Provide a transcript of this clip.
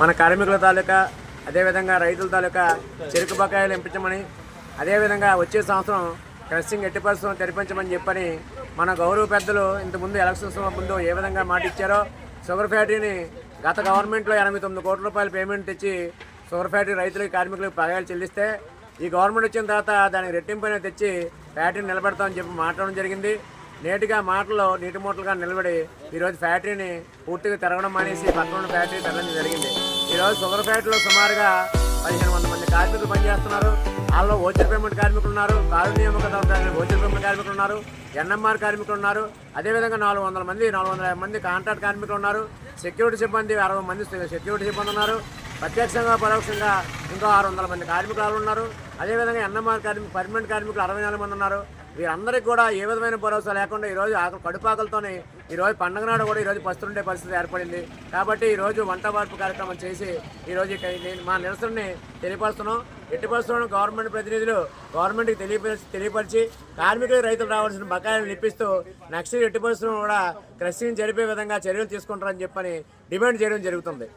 మన కార్మికుల తాలూకా అదేవిధంగా రైతుల తాలూకా చెరుకు బకాయిలు ఎంపించమని అదేవిధంగా వచ్చే సంవత్సరం క్రషింగ్ ఎట్టి పరిశ్రమ తెరిపించమని చెప్పని మన గౌరవ పెద్దలు ఇంతకుముందు ఎలక్షన్స్ ముందు ఏ విధంగా మాట ఇచ్చారో షుగర్ ఫ్యాక్టరీని గత గవర్నమెంట్లో ఎనభై తొమ్మిది కోట్ల రూపాయలు పేమెంట్ తెచ్చి షుగర్ ఫ్యాక్టరీ రైతులకి కార్మికులకు పగాయలు చెల్లిస్తే ఈ గవర్నమెంట్ వచ్చిన తర్వాత దానికి రెట్టింపైన తెచ్చి ఫ్యాక్టరీని నిలబెడతామని చెప్పి మాట్లాడడం జరిగింది. నేటిగా మాటలో నీటి మూటలుగా నిలబడి ఈరోజు ఫ్యాక్టరీని పూర్తిగా తిరగడం మానేసి పక్కన ఉన్న ఫ్యాక్టరీ తరలించడం జరిగింది. ఈరోజు షుగర్ ఫ్యాక్టరీలో సుమారుగా పదిహేను వందల మంది కార్మికులు పనిచేస్తున్నారు. వాళ్ళలో ఓచర్ పేమెంట్ కార్మికులు ఉన్నారు. కారు నియామకత ఓచర్ పేమెంట్ కార్మికులు ఉన్నారు. ఎన్ఎంఆర్ కార్మికులు ఉన్నారు. అదేవిధంగా నాలుగు వందల మంది నాలుగు వందల మంది కాంట్రాక్ట్ కార్మికులు ఉన్నారు. సెక్యూరిటీ సిబ్బంది అరవై మంది సెక్యూరిటీ సిబ్బంది ఉన్నారు. ప్రత్యక్షంగా పరోక్షంగా ఇంకో ఆరు వందల మంది కార్మికులు ఉన్నారు. అదేవిధంగా ఎన్ఎంఆర్ కార్మిక పర్మనెంట్ కార్మికులు అరవై నాలుగు మంది ఉన్నారు. వీరందరికీ కూడా ఏ విధమైన భరోసా లేకుండా ఈరోజు ఆకలి కడుపాకలతోనే ఈరోజు పండుగ నాడు కూడా ఈరోజు పస్తుండే పరిస్థితి ఏర్పడింది. కాబట్టి ఈరోజు వంట వార్పు కార్యక్రమం చేసి ఈరోజు మా నిరసనని తెలియపరుస్తున్నాం. ఎట్టి పరిస్థితులను గవర్నమెంట్ ప్రతినిధులు గవర్నమెంట్కి తెలియపరిచి తెలియపరిచి కార్మికులు రైతులు రావాల్సిన బకాయిలను ఇప్పిస్తూ నెక్స్ట్ ఎట్టి పరిస్థితులను కూడా క్రషింగ్ జరిపే విధంగా చర్యలు తీసుకుంటారని చెప్పని డిమాండ్ చేయడం జరుగుతుంది.